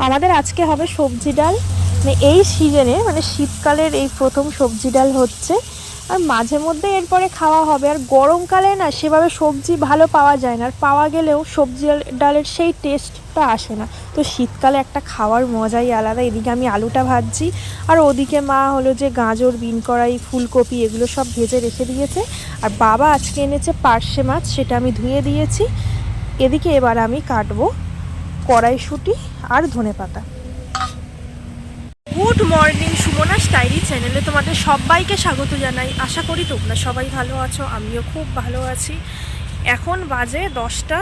আমাদের আজকে হবে সবজি ডাল। মানে এই সিজনে মানে শীতকালের এই প্রথম সবজি ডাল হচ্ছে। আর মাঝে মধ্যে এরপরে খাওয়া হবে। আর গরমকালে না, সেভাবে সবজি ভালো পাওয়া যায় না। আর পাওয়া গেলেও সবজি ডাল- ডালের সেই টেস্টটা আসে না। তো শীতকালে একটা খাওয়ার মজাই আলাদা। এদিকে আমি আলুটা ভাজছি। আর ওদিকে মা হলো যে গাজর, বিন কড়াই, ফুলকপি এগুলো সব ভেজে রেখে দিয়েছে। আর বাবা আজকে এনেছে পার্শে মাছ, সেটা আমি ধুয়ে দিয়েছি। এদিকে এবার আমি কাটবো কড়াইশুঁটি আর ধনেপাতা গুড মর্নিং, সুমনা স্টাইরি চ্যানেলে তোমাদের সবাইকে স্বাগত জানাই। আশা করি তোমরা সবাই ভালো আছো, আমিও খুব ভালো আছি। এখন বাজে দশটা।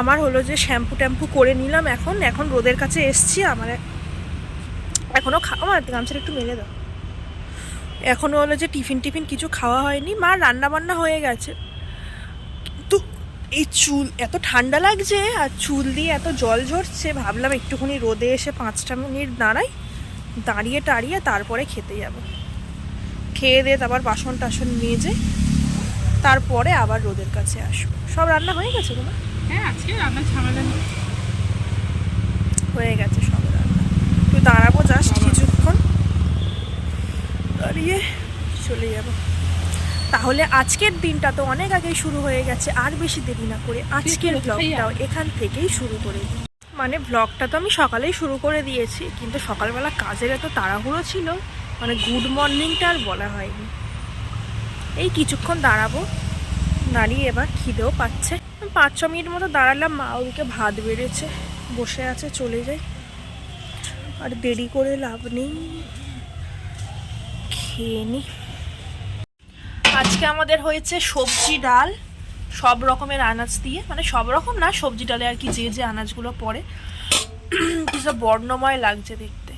আমার হলো যে শ্যাম্পু ট্যাম্পু করে নিলাম এখন। এখন রোদের কাছে এসছি, আমার এখনও আমার গামছাটা একটু মেলে দাও। এখনও হলো যে টিফিন টিফিন কিছু খাওয়া হয়নি। মা রান্না বান্না হয়ে গেছে। এই চুল এত ঠান্ডা লাগছে আর চুল দিয়ে এত জল ঝরছে ভাবলাম একটুখানি রোদে এসে পাঁচটা মিনিট দাঁড়াই দাঁড়িয়ে টাড়িয়ে তারপরে খেতে যাব। খেয়ে দিয়ে তারপর বাসন টাসন মেজে তারপরে আবার রোদের কাছে আসব। সব রান্না হয়ে গেছে তোমার? হ্যাঁ আজকে রান্না ঝামেলা হয়ে গেছে সব রান্না। তুই দাঁড়াবো জাস্ট কিছুক্ষণ দাঁড়িয়ে চলে যাব তাহলে আজকের দিনটা তো অনেক আগেই শুরু হয়ে গেছে আর বেশি দেরি না করে আজকের ব্লগটাও এখান থেকেই শুরু করে দিই। মানে ব্লগটা তো আমি সকালেই শুরু করে দিয়েছি কিন্তু সকালবেলা কাজের এত তাড়াহুড়ো ছিল মানে গুড মর্নিংটা আর বলা হয়নি। এই কিছুক্ষণ দাঁড়াবো দাঁড়িয়ে এবার খিদেও পাচ্ছে। পাঁচ ছ মিনিট মতো দাঁড়ালাম মা ওদিকে ভাত বেড়েছে বসে আছে চলে যাই। আর দেরি করে লাভ নেই খেয়ে নি। আজকে আমাদের হয়েছে সবজি ডাল, সব রকমের আনাজ দিয়ে। মানে সব রকম না, সবজি ডালে আর কি যে যে আনাজগুলো পড়ে। কি সব বর্ণময় লাগছে দেখতে।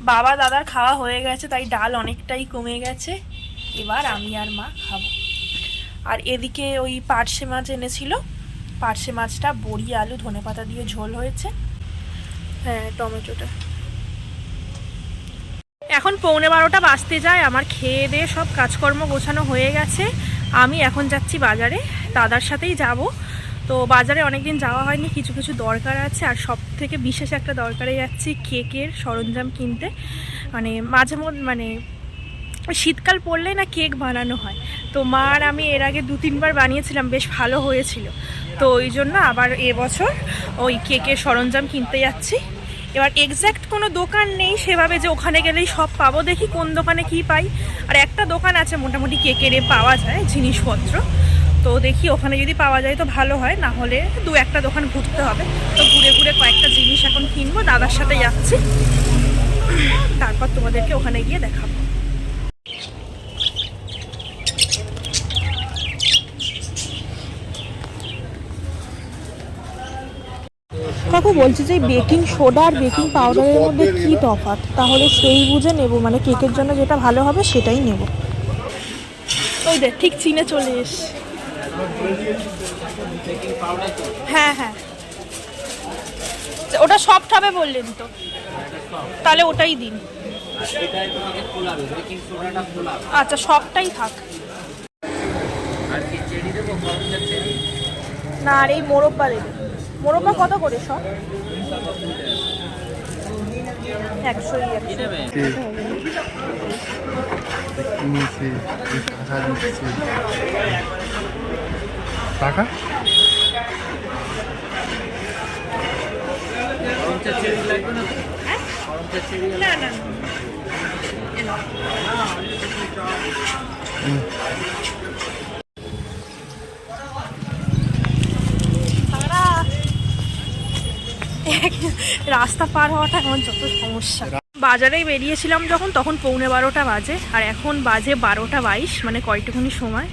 বাবা দাদার খাওয়া হয়ে গেছে, তাই ডাল অনেকটাই কমে গেছে। এবার আমি আর মা খাব। আর এদিকে ওই পার্শে মাছ এনেছিল। পার্শে মাছটা বড়ি, আলু, ধনেপাতা দিয়ে ঝোল হয়েছে। হ্যাঁ টমেটোটা। এখন পৌনে বারোটা বাজতে যায়, আমার খেয়ে দিয়ে সব কাজকর্ম গোছানো হয়ে গেছে। আমি এখন যাচ্ছি বাজারে, দাদার সাথেই যাব। তো বাজারে অনেকদিন যাওয়া হয়নি, কিছু কিছু দরকার আছে, আর সব থেকে বিশেষ একটা দরকারে যাচ্ছি কেকের সরঞ্জাম কিনতে। মানে মাঝে মধ্যে মানে শীতকাল পড়লে না কেক বানানো হয়। তো মা আর আমি এর আগে দু তিনবার বানিয়েছিলাম, বেশ ভালো হয়েছিল। তো ওই জন্য আবার এবছর ওই কেকের সরঞ্জাম কিনতে যাচ্ছি। এবার এক্স্যাক্ট কোনো দোকান নেই, সেভাবে যে ওখানে গেলেই সব পাবো। দেখি কোন দোকানে কি পাই। আর একটা দোকান আছে, মোটামুটি কেকেরে পাওয়া যায়, জিনিসপত্র। তো দেখি ওখানে যদি পাওয়া যায় তো ভালো হয়, না হলে দু একটা দোকান ঘুরতে হবে। তো ঘুরে ঘুরে কয়েকটা জিনিস এখন কিনবো, দাদার সাথে যাচ্ছি। তারপর তোমাদেরকে ওখানে গিয়ে দেখাবো। কাকু বলছি যে বেকিং সোডা আর বেকিং পাউডারের মধ্যে কি তফাৎ? তাহলে সেই বুঝে নেব মানে কেকের জন্য যেটা ভালো হবে সেটাই নেব। ওই দেখ ঠিক চিনে চলে এস। হ্যাঁ হ্যাঁ। ওটা সফট হবে বললেন তো। তাহলে ওটাই দিন। আচ্ছা সবটাই থাক। না আর এই মোরব্বা দেবে মোরব্বা কত করে সব? একশোই একশো। টাকা টাকা? না না তারা রাস্তা পার হওয়াটা এখন যত সমস্যা। বাজারেই বেরিয়েছিলাম যখন, তখন পৌনে বারোটা বাজে, আর এখন বাজে বারোটা বাইশ মানে কয়টুকুনি সময়।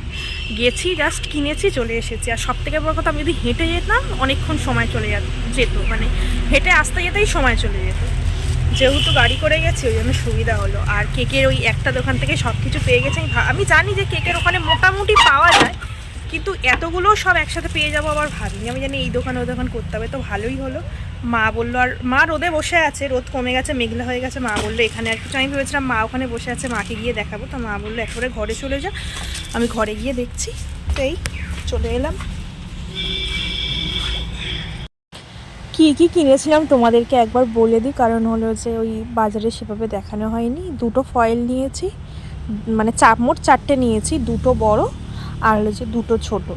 গেছি জাস্ট কিনেছি, চলে এসেছি। আর সব থেকে বড় কথা, আমি যদি হেঁটে যেতাম, অনেকক্ষণ সময় চলে যেত মানে হেঁটে আসতে যেতেই সময় চলে যেত। যেহেতু গাড়ি করে গেছি, ওই জন্য সুবিধা হলো। আর কেকের ওই একটা দোকান থেকে সব কিছু পেয়ে গেছে। আমি আমি জানি যে কেকের ওখানে মোটামুটি পাওয়া যায়, কিন্তু এতগুলো সব একসাথে পেয়ে যাব আবার ভাবিনি। আমি জানি এই দোকান ওই দোকান করতে হবে, তো ভালোই হলো। মা বলল, আর মা রোদে বসে আছে, রোদ কমে গেছে, মেঘলা হয়ে গেছে। মা বলল, এখানে আর কিছু আমি ভেবেছিলাম, মা ওখানে বসে আছে, মাকে গিয়ে দেখাবো। তো মা বলল, একবারে ঘরে চলে যা, আমি ঘরে গিয়ে দেখছি। এই, চলে এলাম। কি কি কিনেছিলাম তোমাদেরকে একবার বলে দিই? কারণ হলো যে ওই বাজারে সেভাবে দেখানো হয়নি। দুটো ফয়েল নিয়েছি মানে চাপ মোট চারটে নিয়েছি, দুটো বড় আর হলো যে দুটো ছোট।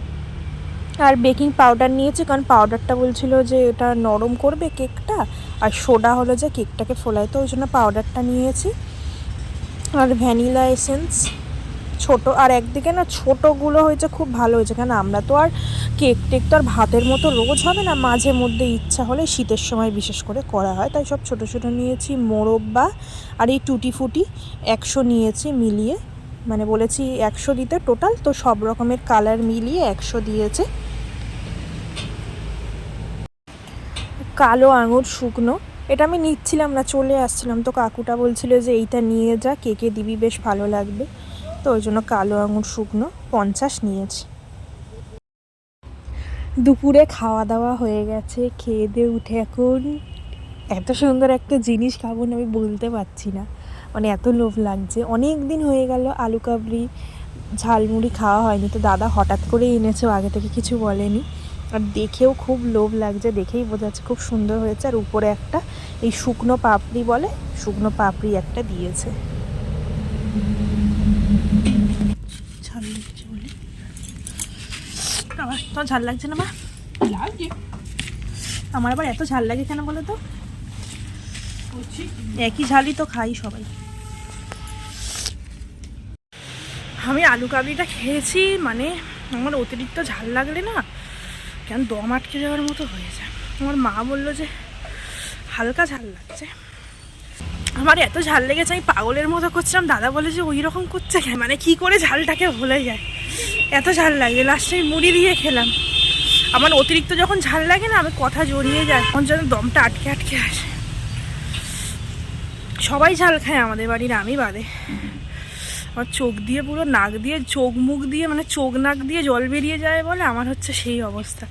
আর বেকিং পাউডার নিয়েছি, কারণ পাউডারটা বলছিল যে এটা নরম করবে কেকটা, আর সোডা হলো যে কেকটাকে ফোলায়, তো ওই জন্য পাউডারটা নিয়েছি। আর ভ্যানিলা এসেন্স, ছোট, আর একদিকে না ছোটোগুলো হয়েছে খুব ভালো হয়েছে, কারণ আমরা তো আর কেক টেক তো আর ভাতের মতো রোজ হবে না, মাঝে মধ্যে ইচ্ছা হলে শীতের সময় বিশেষ করে করা হয়, তাই সব ছোট ছোট নিয়েছি, মোরব্বা আর এই টুটি ফুটি একশো নিয়েছি মিলিয়ে মানে বলেছি একশো দিতে টোটাল, তো সব রকমের কালার মিলিয়ে একশো দিয়েছে। কালো আঙুর শুকনো। এটা আমি নিচ্ছিলাম না, চলে আসছিলাম। তো কাকুটা বলছিল যে এইটা নিয়ে যা, কেকে দিবি বেশ ভালো লাগবে। তো ওই জন্য কালো আঙুর শুকনো, পঞ্চাশ নিয়েছি। দুপুরে খাওয়া দাওয়া হয়ে গেছে, খেয়ে দিয়ে উঠে এখন এত সুন্দর একটা জিনিস খাব না, আমি বলতে পারছি না। মানে এত লোভ লাগছে। অনেক দিন হয়ে গেল, আলু কাবলি ঝালমুড়ি খাওয়া হয়নি। তো দাদা হঠাৎ করে এনেছে আগে থেকে কিছু বলেনি। আর দেখেও খুব লোভ লাগছে দেখেই বোঝা যাচ্ছে খুব সুন্দর হয়েছে। আর উপরে একটা এই শুকনো পাপড়ি বলে শুকনো পাপড়ি একটা দিয়েছে। তো ঝাল লাগছে না মা? আমার আবার এত ঝাল লাগে কেন বলো তো? একই ঝালই তো খাই সবাই। আমি আলু কাবলিটা খেয়েছি মানে আমার অতিরিক্ত ঝাল লাগলে না কেন দম আটকে যাওয়ার মতো হয়ে যায় আমার মা বলল যে হালকা ঝাল লাগছে। আমার এত ঝাল লেগেছে, আমি পাগলের মতো করছিলাম। দাদা বলে যে ওই রকম করছে মানে কি করে ঝালটাকে ভুলে যায়? এত ঝাল লাগে। লাস্টে আমি মুড়ি দিয়ে খেলাম। আমার অতিরিক্ত যখন ঝাল লাগে না, আমি কথা জড়িয়ে যায়। তখন যেন দমটা আটকে আটকে আসে। সবাই ঝাল খায় আমাদের বাড়ির, আমি বাদে। আমার চোখ দিয়ে পুরো নাক দিয়ে, চোখ মুখ দিয়ে মানে চোখ নাক দিয়ে জল বেরিয়ে যায় বলে আমার হচ্ছে সেই অবস্থা।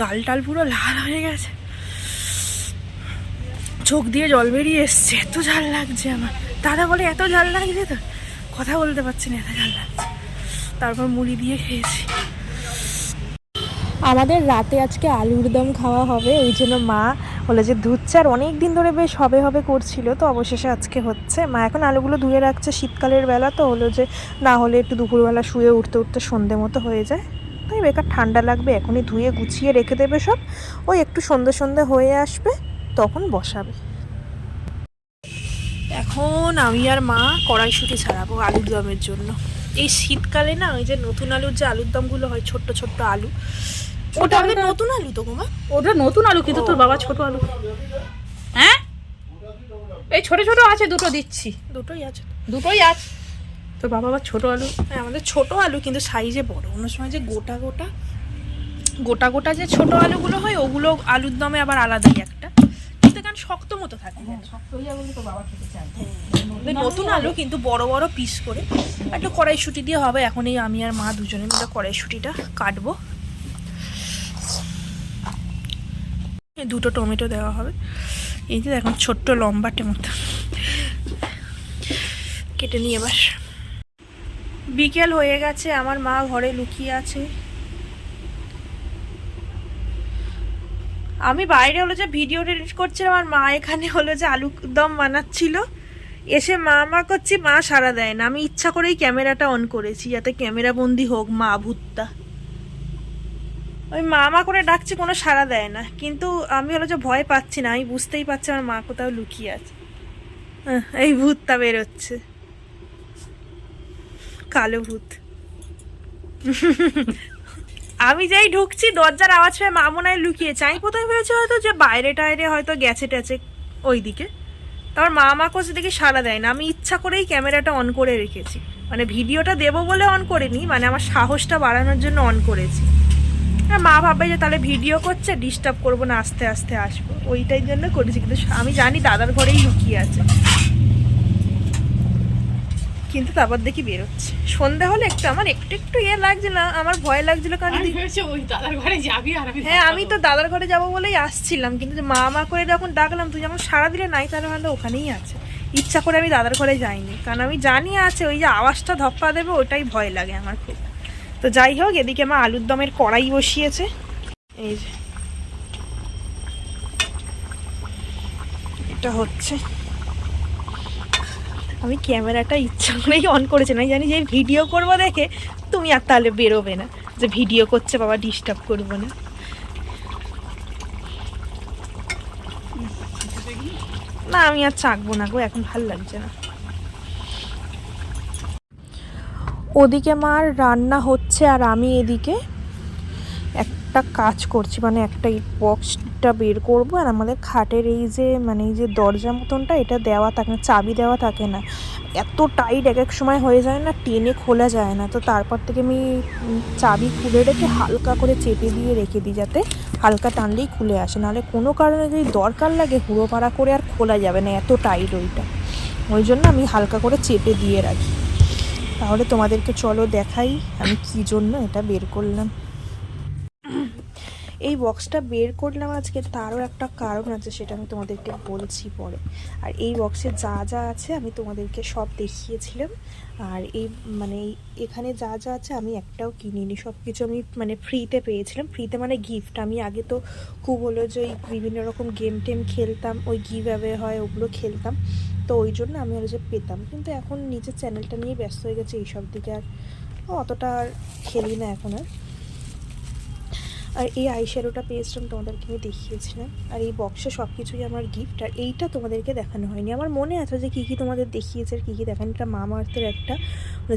গাল টাল পুরো লাল হয়ে গেছে। চোখ দিয়ে জল বেরিয়ে এসছে, এত ঝাল লাগছে আমার। দাদা বলে, এত ঝাল লাগছে তো? কথা বলতে পারছি না, এত ঝাল লাগছে। তারপর মুড়ি দিয়ে খেয়েছি। আমাদের রাতে আজকে আলুর দম খাওয়া হবে, ওই জন্য মা হলো যে ধুচ্ছে আর অনেক দিন ধরে বেশ হবে হবে করছিল, তো অবশেষে আজকে হচ্ছে। মা এখন আলুগুলো ধুয়ে রাখছে, শীতকালের বেলা, তো হলো যে না হলে একটু দুপুরবেলা শুয়ে উঠতে উঠতে সন্ধে মতো হয়ে যায়। তাই বেকার ঠান্ডা লাগবে, এখনই ধুয়ে গুছিয়ে রেখে দেবে সব। ওই একটু সন্ধে সন্ধে হয়ে আসবে, তখন বসাবে। এখন আমি আর মা কড়াইশুটি ছাড়াবো আলুর দমের জন্য। এই শীতকালে না, ওই যে নতুন আলুর যে আলুর দমগুলো হয়, ছোট্ট ছোট্ট আলু ওটা আমাদের নতুন আলু তো গোমা ওটা নতুন আলু কিন্তু তোর বাবা ছোট আলু। হ্যাঁ? এই ছোট ছোট আছে দুটো দিচ্ছি। দুটোই আছে। দুটোই আছে। তোর বাবা আবার ছোট আলু। হ্যাঁ আমাদের ছোট আলু কিন্তু সাইজে বড়। অন্য সময় যে গোটা গোটা গোটা গোটা যে ছোট আলুগুলো হয় ওগুলো আলুর দমে আবার আলাদাই একটা। কিন্তু কারণ শক্ত মতো থাকে। হয়ে যাবে তোর বাবা খেতে চায় আমাদের নতুন আলু কিন্তু বড় বড় পিস করে। একটু কড়াইশুটি দিয়ে হবে। এখন এই আমি আর মা দুজনে মিলে কড়াইশুটিটা কাটবো। দুটো টমেটো দেওয়া হবে। এই যে এখন ছোট্ট লম্বাটে মতো কেটে নিয়ে এবার। বিকেল হয়ে গেছে, আমার মা ঘরে লুকিয়ে আছে। আমি বাইরে হলো যে ভিডিও এডিট করছিলাম, আর মা এখানে হলো যে আলু দম বানাচ্ছিল। এসে মা মা করছি, মা সাড়া দেয় না। আমি ইচ্ছা করেই ক্যামেরাটা অন করেছি, যাতে ক্যামেরা বন্দি হোক, মা ভূতটা। ওই মা মা করে ডাকছি, কোনো সাড়া দেয় না। কিন্তু আমি হলো যে ভয় পাচ্ছি না, আমি বুঝতেই পারছি আমার মা কোথাও লুকিয়ে আছে। এই ভূতটা বেরোচ্ছে। কালো ভূত। আমি যাই ঢুকছি, দরজার আওয়াজ পেয়ে মা মনে হয় লুকিয়েছে। আমি কোথায় ভেবেছি হয়তো যে বাইরে টাইরে হয়তো গেছে টেছে ওই দিকে তারপর মা মা করছে দেখি সাড়া দেয় না। আমি ইচ্ছা করেই ক্যামেরাটা অন করে রেখেছি। মানে ভিডিওটা দেবো বলে অন করিনি মানে আমার সাহসটা বাড়ানোর জন্য অন করেছি। মা ভাবে যে তাহলে ভিডিও করছে ডিস্টার্ব করব না আস্তে আস্তে আসব। ওইটাই জন্য করেছি কিন্তু আমি জানি দাদার ঘরেই লুকিয়ে আছে। কিন্তু তারপর দেখি বেরোচ্ছে। সন্ধ্যা হলে একটু আমার একটু একটু ইয়ে লাগছিল আমার ভয় লাগছিল কারণ দাদার ঘরে যাবি আর আমি হ্যাঁ আমি তো দাদার ঘরে যাব বলেই আসছিলাম কিন্তু মা মা করে যখন ডাকলাম তুই যখন সারা দিলে নাই তাহলে ভালো ওখানেই আছে। ইচ্ছা করে আমি দাদার ঘরে যাইনি কারণ আমি জানি আছে ওই যে আওয়াজটা ধপ্পা দেবে ওটাই ভয় লাগে আমার খুব। তো যাই হোক, এদিকে মা আলুর দমের কড়াই বসিয়েছে। এই যে। এটা হচ্ছে। আমি ক্যামেরাটা ইচ্ছা করেই অন করেছি না জানি যে ভিডিও করব দেখে তুমি আর তাহলে বেরোবে না, যে ভিডিও করছে বাবা ডিস্টার্ব করব না। না, আমি আর চাকবো না গো, এখন ভালো লাগছে না। ওদিকে মার রান্না হচ্ছে আর আমি এদিকে একটা কাজ করছি মানে একটা বক্সটা বের করব আর আমাদের খাটের এই যে মানে এই যে দরজা মতনটা, এটা দেওয়া থাকে না, চাবি দেওয়া থাকে না। এত টাইট এক এক সময় হয়ে যায় না, টেনে খোলা যায় না। তো তারপর থেকে আমি চাবি খুলে রেখে হালকা করে চেপে দিয়ে রেখে দিই যাতে হালকা টানলেই খুলে আসে। নাহলে কোনো কারণে যদি দরকার লাগে হুড়ো পাড়া করে আর খোলা যাবে না, এত টাইট ওইটা। ওই জন্য আমি হালকা করে চেপে দিয়ে রাখি। তাহলে তোমাদেরকে চলো দেখাই আমি কি জন্য এটা বের করলাম। এই বক্সটা বের করলাম আজকে তারও একটা কারণ আছে, সেটা আমি তোমাদেরকে বলছি পরে। আর এই বক্সে যা যা আছে আমি তোমাদেরকে সব দেখিয়েছিলাম। আর এই মানে এখানে যা যা আছে আমি একটাও কিনিনি। সব কিছু আমি মানে ফ্রিতে পেয়েছিলাম। ফ্রিতে মানে গিফট আমি আগে তো খুব হলো যে ওই বিভিন্ন রকম গেম টেম খেলতাম, ওই গিভ হয় ওগুলো খেলতাম। তো ওই জন্য আমি আর যে পেতাম। কিন্তু এখন নিজের চ্যানেলটা নিয়ে ব্যস্ত হয়ে গেছে, এইসব দিকে আর অতটা আর খেলি না এখন আর। আর এই আইশ্যাডোটা পেয়েছিলাম তোমাদেরকে আমি দেখিয়েছিলাম। আর এই বক্সে সব কিছুই আমার গিফট আর এইটা তোমাদেরকে দেখানো হয়নি। আমার মনে আছে যে কী কী তোমাদের দেখিয়েছে আর কী কী দেখানি। এটা মামা আর্থের একটা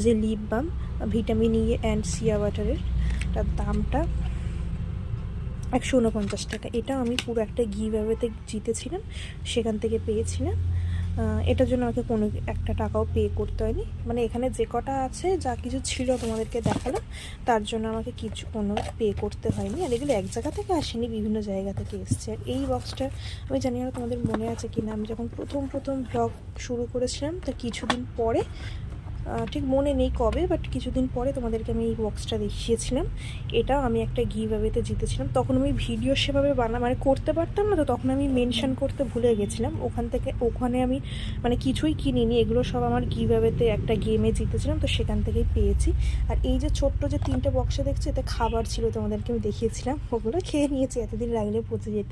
যে lip balm vitamin E and সিয়া ওয়াটারের তার দামটা একশো উনপঞ্চাশ টাকা। এটা আমি পুরো একটা গিভ অ্যাওয়েতে জিতেছিলাম, সেখান থেকে পেয়েছিলাম। এটার জন্য আমাকে কোনো একটা টাকাও পে করতে হয়নি। মানে এখানে যে কটা আছে, যা কিছু ছিল তোমাদেরকে দেখালাম, তার জন্য আমাকে কিছু কোনো পে করতে হয়নি। আর এগুলো এক জায়গা থেকে আসেনি, বিভিন্ন জায়গা থেকে এসছে। আর এই বক্সটা আমি জানি না তোমাদের মনে আছে কি না আমি যখন প্রথম প্রথম ব্লগ শুরু করেছিলাম, তা কিছুদিন পরে ঠিক মনে নেই কবে বাট কিছুদিন পরে তোমাদেরকে আমি এই বক্সটা দেখিয়েছিলাম। এটাও আমি একটা গিভ অ্যাওয়েতে জিতেছিলাম। তখন আমি ভিডিও সেভাবে বানা মানে করতে পারতাম না, তো তখন আমি মেনশন করতে ভুলে গেছিলাম। ওখান থেকে, ওখানে আমি মানে কিছুই কিনিনি, এগুলো সব আমার গিভ অ্যাওয়েতে একটা গেমে জিতেছিলাম, তো সেখান থেকেই পেয়েছি। আর এই যে ছোট্ট যে তিনটে বক্সে দেখছি, এতে খাবার ছিল, তোমাদেরকে আমি দেখিয়েছিলাম, ওগুলো খেয়ে নিয়েছি, এতদিন লাগলে পচে যেত।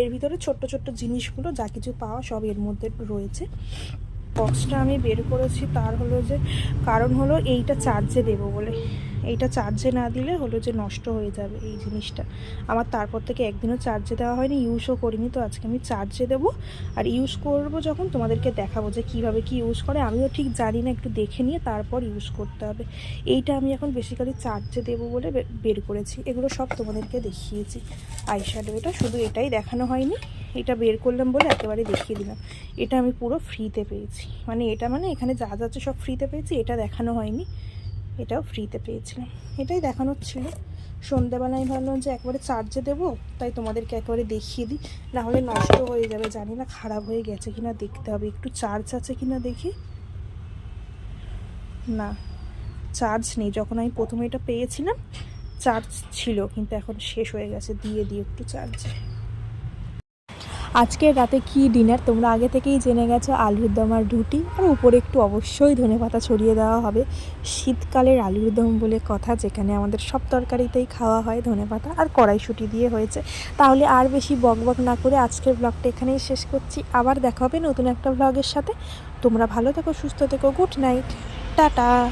এর ভিতরে ছোট্ট ছোট্ট জিনিসগুলো, যা কিছু পাওয়া সব এর মধ্যে রয়েছে। বক্সটা আমি বের করেছি তার হলো যে কারণ হলো এইটা চার্জে দেবো বলে। এইটা চার্জে না দিলে হলো যে নষ্ট হয়ে যাবে এই জিনিসটা। আমার তারপর থেকে একদিনও চার্জে দেওয়া হয়নি ইউজও করিনি, তো আজকে আমি চার্জে দেবো। আর ইউজ করব যখন তোমাদেরকে দেখাবো যে কীভাবে কি ইউজ করে, আমিও ঠিক জানি না, একটু দেখে নিয়ে তারপর ইউজ করতে হবে। এইটা আমি এখন বেসিক্যালি চার্জে দেবো বলে বের করেছি। এগুলো সব তোমাদেরকে দেখিয়েছি। আইশ্যাডো এটা, শুধু এটাই দেখানো হয়নি। এটা বের করলাম বলে একেবারে দেখিয়ে দিলাম। এটা আমি পুরো ফ্রিতে পেয়েছি। মানে এটা মানে এখানে যা যা আছে সব ফ্রিতে পেয়েছি, এটা দেখানো হয়নি। এটাও ফ্রিতে পেয়েছিলাম। এটাই দেখানোর ছিল। সন্ধেবেলায় ভাবলাম যে একবারে চার্জে দেবো, তাই তোমাদেরকে একবারে দেখিয়ে দিই। নাহলে নষ্ট হয়ে যাবে, জানি না খারাপ হয়ে গেছে কিনা, দেখতে হবে। একটু চার্জ আছে কিনা দেখি। না চার্জ নেই। যখন আমি প্রথমে এটা পেয়েছিলাম চার্জ ছিল, কিন্তু এখন শেষ হয়ে গেছে। দিয়ে দিই একটু চার্জে আজকের রাতে কি ডিনার? তোমরা আগে থেকেই জেনে গেছো আলুর দম আর রুটি। আর উপরে একটু অবশ্যই ধনেপাতা ছড়িয়ে দেওয়া হবে। শীতকালের আলুর দম বলে কথা, যেখানে আমাদের সব তরকারিতেই খাওয়া হয় ধনেপাতা আর কড়াইশুঁটি দিয়ে হয়েছে। তাহলে আর বেশি বক বক না করে আজকের ব্লগটা এখানেই শেষ করছি। আবার দেখা হবে নতুন একটা ব্লগের সাথে। তোমরা ভালো থেকো, সুস্থ থেকো, গুড নাইট। টাটা।